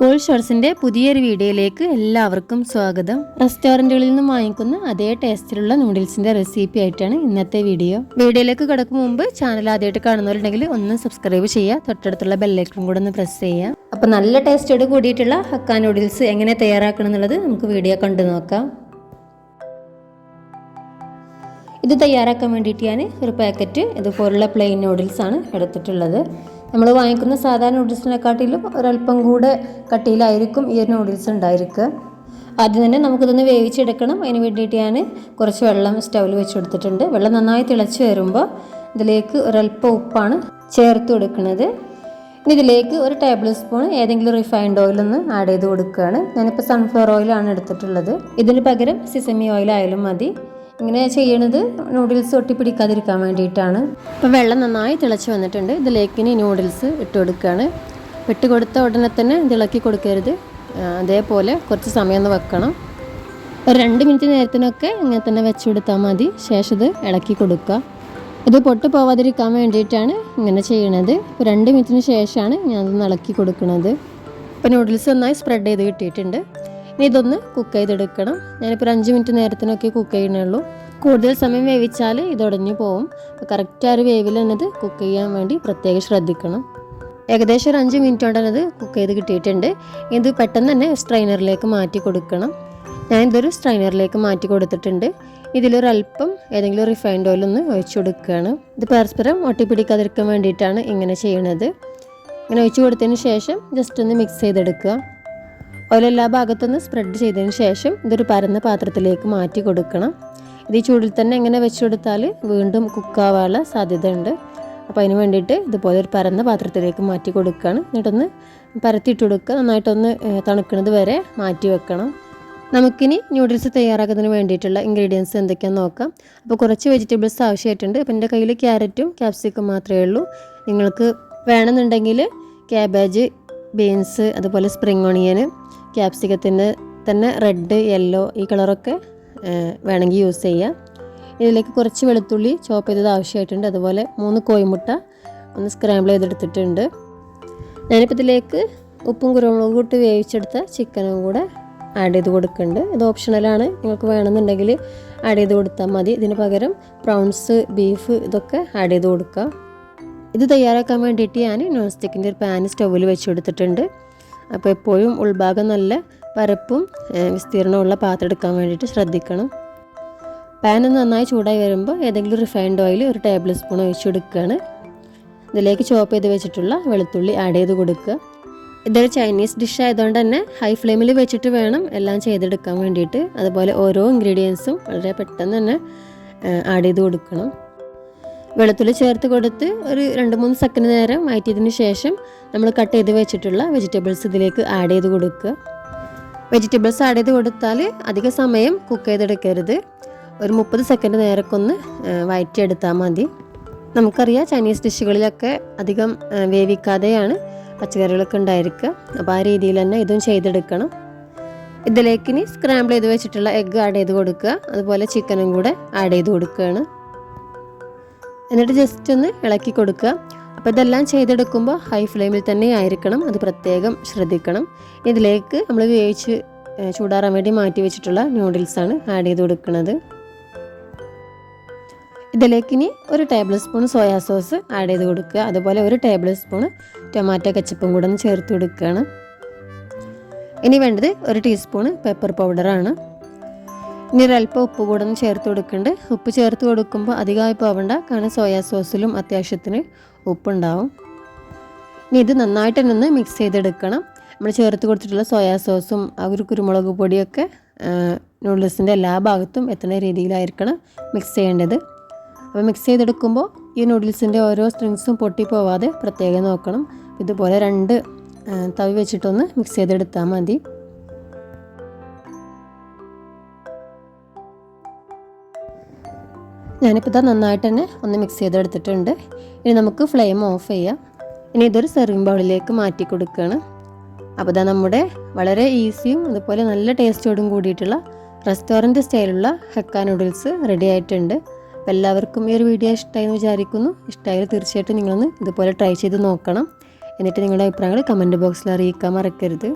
Call ഷോർട്സിന്റെ പുതിയൊരു വീഡിയോയിലേക്ക് എല്ലാവർക്കും സ്വാഗതം. റെസ്റ്റോറന്റുകളിൽ നിന്നും വാങ്ങിക്കുന്ന അതേ ടേസ്റ്റിലുള്ള നൂഡിൽസിന്റെ റെസിപ്പി ആയിട്ടാണ് ഇന്നത്തെ വീഡിയോ. വീഡിയോയിലേക്ക് കിടക്കും മുമ്പ് ചാനൽ ആദ്യമായിട്ട് കാണുന്നവരുണ്ടെങ്കിൽ ഒന്ന് സബ്സ്ക്രൈബ് ചെയ്യുക തൊട്ടടുത്തുള്ള ബെല്ലൈക്കും കൂടെ ഒന്ന് പ്രസ് ചെയ്യുക. അപ്പോൾ നല്ല ടേസ്റ്റോട് കൂടിയിട്ടുള്ള ഹക്ക നൂഡിൽസ് എങ്ങനെ തയ്യാറാക്കണം എന്നുള്ളത് നമുക്ക് വീഡിയോ കണ്ടു നോക്കാം. ഇത് തയ്യാറാക്കാൻ വേണ്ടിയിട്ട് ഞാൻ ഒരു പാക്കറ്റ് ഇതുപോലുള്ള പ്ലെയിൻ നൂഡിൽസ് ആണ് എടുത്തിട്ടുള്ളത്. നമ്മൾ വാങ്ങിക്കുന്ന സാധാരണ നൂഡിൽസിനെക്കാട്ടിലും ഒരല്പം കൂടെ കട്ടിയിലായിരിക്കും ഈ ഒരു നൂഡിൽസ് ഉണ്ടായിരിക്കുക. ആദ്യം തന്നെ നമുക്കിതൊന്ന് വേവിച്ചെടുക്കണം. അതിന് വേണ്ടിയിട്ട് ഞാൻ കുറച്ച് വെള്ളം സ്റ്റൗവിൽ വെച്ച് കൊടുത്തിട്ടുണ്ട്. വെള്ളം നന്നായി തിളച്ച് വരുമ്പോൾ ഇതിലേക്ക് ഒരല്പം ഉപ്പാണ് ചേർത്ത് കൊടുക്കുന്നത്. ഇനി ഇതിലേക്ക് ഒരു ടേബിൾ സ്പൂൺ ഏതെങ്കിലും റിഫൈൻഡ് ഓയിൽ ഒന്ന് ആഡ് ചെയ്ത് കൊടുക്കുകയാണ്. ഞാനിപ്പോൾ സൺഫ്ലവർ ഓയിലാണ് എടുത്തിട്ടുള്ളത്. ഇതിന് പകരം സിസമി ഓയിലായാലും മതി. ഇങ്ങനെ ചെയ്യണത് നൂഡിൽസ് ഒട്ടിപ്പിടിക്കാതിരിക്കാൻ വേണ്ടിയിട്ടാണ്. അപ്പോൾ വെള്ളം നന്നായി തിളച്ച് വന്നിട്ടുണ്ട്. ഇതിലേക്ക് ഇനി നൂഡിൽസ് ഇട്ട് കൊടുക്കുകയാണ് ഇട്ട് കൊടുത്ത ഉടനെ തന്നെ തിളക്കി കൊടുക്കരുത്. അതേപോലെ കുറച്ച് സമയം ഒന്ന് വെക്കണം. ഒരു രണ്ട് മിനിറ്റ് നേരത്തിനൊക്കെ ഇങ്ങനെ തന്നെ വെച്ച് കൊടുത്താൽ മതി. ശേഷം ഇത് ഇളക്കി കൊടുക്കുക. ഇത് പൊട്ട് പോവാതിരിക്കാൻ വേണ്ടിയിട്ടാണ് ഇങ്ങനെ ചെയ്യണത്. രണ്ട് മിനിറ്റിന് ശേഷമാണ് ഞാനത് ഇളക്കി കൊടുക്കുന്നത് ഇപ്പോൾ നൂഡിൽസ് നന്നായി സ്പ്രെഡ് ചെയ്ത് കിട്ടിയിട്ടുണ്ട്. ഇനി ഇതൊന്ന് കുക്ക് ചെയ്തെടുക്കണം. ഞാനിപ്പോൾ ഒരു അഞ്ച് മിനിറ്റ് നേരത്തിനൊക്കെ കുക്ക് ചെയ്യണുള്ളൂ കൂടുതൽ സമയം വേവിച്ചാൽ ഇത് ഉടഞ്ഞു പോകും അപ്പോൾ കറക്റ്റ് ആ ഒരു വേവിൽ തന്നെ കുക്ക് ചെയ്യാൻ വേണ്ടി പ്രത്യേകം ശ്രദ്ധിക്കണം. ഏകദേശം ഒരു അഞ്ച് മിനിറ്റ് കൊണ്ട് തന്നെ ഇത് കുക്ക് ചെയ്ത് കിട്ടിയിട്ടുണ്ട്. ഇത് പെട്ടെന്ന് തന്നെ സ്ട്രെയിനറിലേക്ക് മാറ്റി കൊടുക്കണം. ഞാൻ ഇതൊരു സ്ട്രെയിനറിലേക്ക് മാറ്റി കൊടുത്തിട്ടുണ്ട്. ഇതിലൊരു അല്പം ഏതെങ്കിലും റിഫൈൻഡ് ഓയിൽ ഒന്ന് ഒഴിച്ചു കൊടുക്കുകയാണ്. ഇത് പരസ്പരം ഒട്ടിപ്പിടിക്കാതിരിക്കാൻ വേണ്ടിയിട്ടാണ് ഇങ്ങനെ ചെയ്യണത്. ഇങ്ങനെ ഒഴിച്ചു കൊടുത്തതിന് ശേഷം ജസ്റ്റ് ഒന്ന് മിക്സ് ചെയ്തെടുക്കുക. ഓയിൽ ഭാഗത്തുനിന്ന് സ്പ്രെഡ് ചെയ്തതിന് ശേഷം ഇതൊരു പരന്ന പാത്രത്തിലേക്ക് മാറ്റി കൊടുക്കണം. ഇത് ഈ ചൂടിൽ തന്നെ ഇങ്ങനെ വെച്ച് കൊടുത്താൽ വീണ്ടും കുക്കാവാനുള്ള സാധ്യതയുണ്ട്. അപ്പോൾ അതിന് വേണ്ടിയിട്ട് ഇതുപോലെ ഒരു പരന്ന പാത്രത്തിലേക്ക് മാറ്റി കൊടുക്കുകയാണ് എന്നിട്ടൊന്ന് പരത്തിയിട്ട് കൊടുക്കുക. നന്നായിട്ടൊന്ന് തണുക്കുന്നത് വരെ മാറ്റി വെക്കണം. നമുക്കിനി ന്യൂഡിൽസ് തയ്യാറാക്കുന്നതിന് വേണ്ടിയിട്ടുള്ള ഇൻഗ്രീഡിയൻസ് എന്തൊക്കെയാണെന്ന് നോക്കാം. അപ്പോൾ കുറച്ച് വെജിറ്റബിൾസ് ആവശ്യമായിട്ടുണ്ട്. അപ്പോൾ എന്റെ കയ്യിൽ ക്യാരറ്റും ക്യാപ്സിക്കും മാത്രമേ ഉള്ളൂ. നിങ്ങൾക്ക് വേണമെന്നുണ്ടെങ്കിൽ ക്യാബേജ് ബീൻസ് അതുപോലെ സ്പ്രിങ് ഓണിയൻ ക്യാപ്സിക്കത്തിന്റെ തന്നെ റെഡ് യെല്ലോ ഈ കളറൊക്കെ വേണമെങ്കിൽ യൂസ് ചെയ്യാം. ഇതിലേക്ക് കുറച്ച് വെളുത്തുള്ളി ചോപ്പ് ചെയ്തത് ആവശ്യമായിട്ടുണ്ട്. അതുപോലെ മൂന്ന് കോയിമുട്ട ഒന്ന് സ്ക്രാമ്പിൾ ചെയ്തെടുത്തിട്ടുണ്ട്. ഞാനിപ്പോൾ ഇതിലേക്ക് ഉപ്പും കുരുമുളകും ഇട്ട് വേവിച്ചെടുത്ത ചിക്കനും കൂടെ ആഡ് ചെയ്ത് കൊടുക്കുന്നുണ്ട്. ഇത് ഓപ്ഷണലാണ് നിങ്ങൾക്ക് വേണമെന്നുണ്ടെങ്കിൽ ആഡ് ചെയ്ത് കൊടുത്താൽ മതി. ഇതിന് പകരം പ്രൗൺസ് ബീഫ് ഇതൊക്കെ ആഡ് ചെയ്ത് കൊടുക്കുക ഇത് തയ്യാറാക്കാൻ വേണ്ടിയിട്ട് ഞാൻ നോൺ സ്റ്റിക്കിന്റെ ഒരു പാൻ സ്റ്റൗവിൽ വെച്ച് കൊടുത്തിട്ടുണ്ട് അപ്പോൾ എപ്പോഴും ഉൾഭാഗം നല്ല പരപ്പും വിസ്തീർണമുള്ള പാത്രം എടുക്കാൻ വേണ്ടിയിട്ട് ശ്രദ്ധിക്കണം. പാൻ നന്നായി ചൂടായി വരുമ്പോൾ ഏതെങ്കിലും റിഫൈൻഡ് ഓയിൽ ഒരു ടേബിൾ സ്പൂൺ ഒഴിച്ച് കൊടുക്കുകയാണ് ഇതിലേക്ക് ചോപ്പ് ചെയ്ത് വെച്ചിട്ടുള്ള വെളുത്തുള്ളി ആഡ് ചെയ്ത് കൊടുക്കുക. ഇതൊരു ചൈനീസ് ഡിഷ് ആയതുകൊണ്ട് തന്നെ ഹൈ ഫ്ലെയിമിൽ വെച്ചിട്ട് വേണം എല്ലാം ചെയ്തെടുക്കാൻ വേണ്ടിയിട്ട്. അതുപോലെ ഓരോ ഇൻഗ്രീഡിയൻസും വളരെ പെട്ടെന്ന് തന്നെ ആഡ് ചെയ്ത് കൊടുക്കണം. വെളുത്തുള്ളി ചേർത്ത് കൊടുത്ത് ഒരു രണ്ട് മൂന്ന് സെക്കൻഡ് നേരം മാറ്റിയതിന് ശേഷം നമ്മൾ കട്ട് ചെയ്ത് വെച്ചിട്ടുള്ള വെജിറ്റബിൾസ് ഇതിലേക്ക് ആഡ് ചെയ്ത് കൊടുക്കുക. വെജിറ്റബിൾസ് ആഡ് ചെയ്ത് കൊടുത്താൽ അധിക സമയം കുക്ക് ചെയ്തെടുക്കരുത്. ഒരു മുപ്പത് സെക്കൻഡ് നേരക്കൊന്ന് വയറ്റിയെടുത്താൽ മതി. നമുക്കറിയാം ചൈനീസ് ഡിഷുകളിലൊക്കെ അധികം വേവിക്കാതെയാണ് പച്ചക്കറികളൊക്കെ ഉണ്ടായിരിക്കുക. അപ്പോൾ ആ രീതിയിൽ തന്നെ ഇതും ചെയ്തെടുക്കണം. ഇതിലേക്ക് ഇനി സ്ക്രാമ്പിൾ ചെയ്ത് വെച്ചിട്ടുള്ള എഗ്ഗ് ആഡ് ചെയ്ത് കൊടുക്കുക. അതുപോലെ ചിക്കനും കൂടെ ആഡ് ചെയ്ത് കൊടുക്കുകയാണ്. എന്നിട്ട് ജസ്റ്റ് ഒന്ന് ഇളക്കി കൊടുക്കുക. അപ്പോൾ ഇതെല്ലാം ചെയ്തെടുക്കുമ്പോൾ ഹൈ ഫ്ലെയിമിൽ തന്നെ ആയിരിക്കണം. അത് പ്രത്യേകം ശ്രദ്ധിക്കണം. ഇതിലേക്ക് നമ്മൾ വേവിച്ച് ചൂടാറാൻ വേണ്ടി മാറ്റി വെച്ചിട്ടുള്ള നൂഡിൽസാണ് ആഡ് ചെയ്ത് കൊടുക്കുന്നത്. ഇതിലേക്ക് ഇനി ഒരു table spoon soya sauce add ചെയ്ത് കൊടുക്കുക. അതുപോലെ ഒരു ടേബിൾ സ്പൂൺ ടൊമാറ്റോ കച്ചപ്പും കൂടെ ഒന്ന് ചേർത്ത് കൊടുക്കുകയാണ്. ഇനി വേണ്ടത് ഒരു ടീസ്പൂൺ പെപ്പർ പൗഡറാണ് ഇനി ഒരല്പം ഉപ്പ് കൂടെ ഒന്ന് ചേർത്ത് കൊടുക്കുന്നുണ്ട് ഉപ്പ് ചേർത്ത് കൊടുക്കുമ്പോൾ അധികമായി പോവണ്ട. കാരണം സോയാ സോസിലും അത്യാവശ്യത്തിന് ഉപ്പുണ്ടാവും. ഇനി ഇത് നന്നായിട്ട് തന്നെ ഒന്ന് മിക്സ് ചെയ്തെടുക്കണം. നമ്മൾ ചേർത്ത് കൊടുത്തിട്ടുള്ള സോയാ സോസും ആ ഒരു കുരുമുളക് പൊടിയൊക്കെ നൂഡിൽസിന്റെ എല്ലാ ഭാഗത്തും എത്തുന്ന രീതിയിലായിരിക്കണം മിക്സ് ചെയ്യേണ്ടത്. അപ്പോൾ മിക്സ് ചെയ്തെടുക്കുമ്പോൾ ഈ നൂഡിൽസിന്റെ ഓരോ സ്ട്രിങ്സും പൊട്ടിപ്പോവാതെ പ്രത്യേകം നോക്കണം. ഇതുപോലെ രണ്ട് തവി വെച്ചിട്ടൊന്ന് മിക്സ് ചെയ്തെടുത്താൽ മതി. ഞാനിപ്പോൾ ഇതാ നന്നായിട്ട് തന്നെ ഒന്ന് മിക്സ് ചെയ്തെടുത്തിട്ടുണ്ട്. ഇനി നമുക്ക് ഫ്ലെയിം ഓഫ് ചെയ്യാം. ഇനി ഇതൊരു സെർവിങ് ബൗളിലേക്ക് മാറ്റി കൊടുക്കുകയാണ് അപ്പോൾ ഇതാ നമ്മുടെ വളരെ ഈസിയും അതുപോലെ നല്ല ടേസ്റ്റോടും കൂടിയിട്ടുള്ള റെസ്റ്റോറന്റ് സ്റ്റൈലുള്ള ഹെക്ക നൂഡിൽസ് റെഡി ആയിട്ടുണ്ട്. അപ്പോൾ എല്ലാവർക്കും ഈ ഒരു വീഡിയോ ഇഷ്ടമായി എന്ന് വിചാരിക്കുന്നു. ഇഷ്ടമായാലും തീർച്ചയായിട്ടും നിങ്ങളൊന്ന് ഇതുപോലെ ട്രൈ ചെയ്ത് നോക്കണം. എന്നിട്ട് നിങ്ങളുടെ അഭിപ്രായങ്ങൾ കമന്റ് ബോക്സിൽ അറിയിക്കാൻ മറക്കരുത്.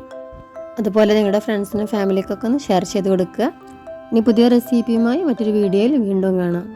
അതുപോലെ നിങ്ങളുടെ ഫ്രണ്ട്സിനും ഫാമിലിക്കൊക്കെ ഒന്ന് ഷെയർ ചെയ്ത് കൊടുക്കുക. ഇനി പുതിയ റെസിപ്പിയുമായി മറ്റൊരു വീഡിയോയിൽ വീണ്ടും കാണാം.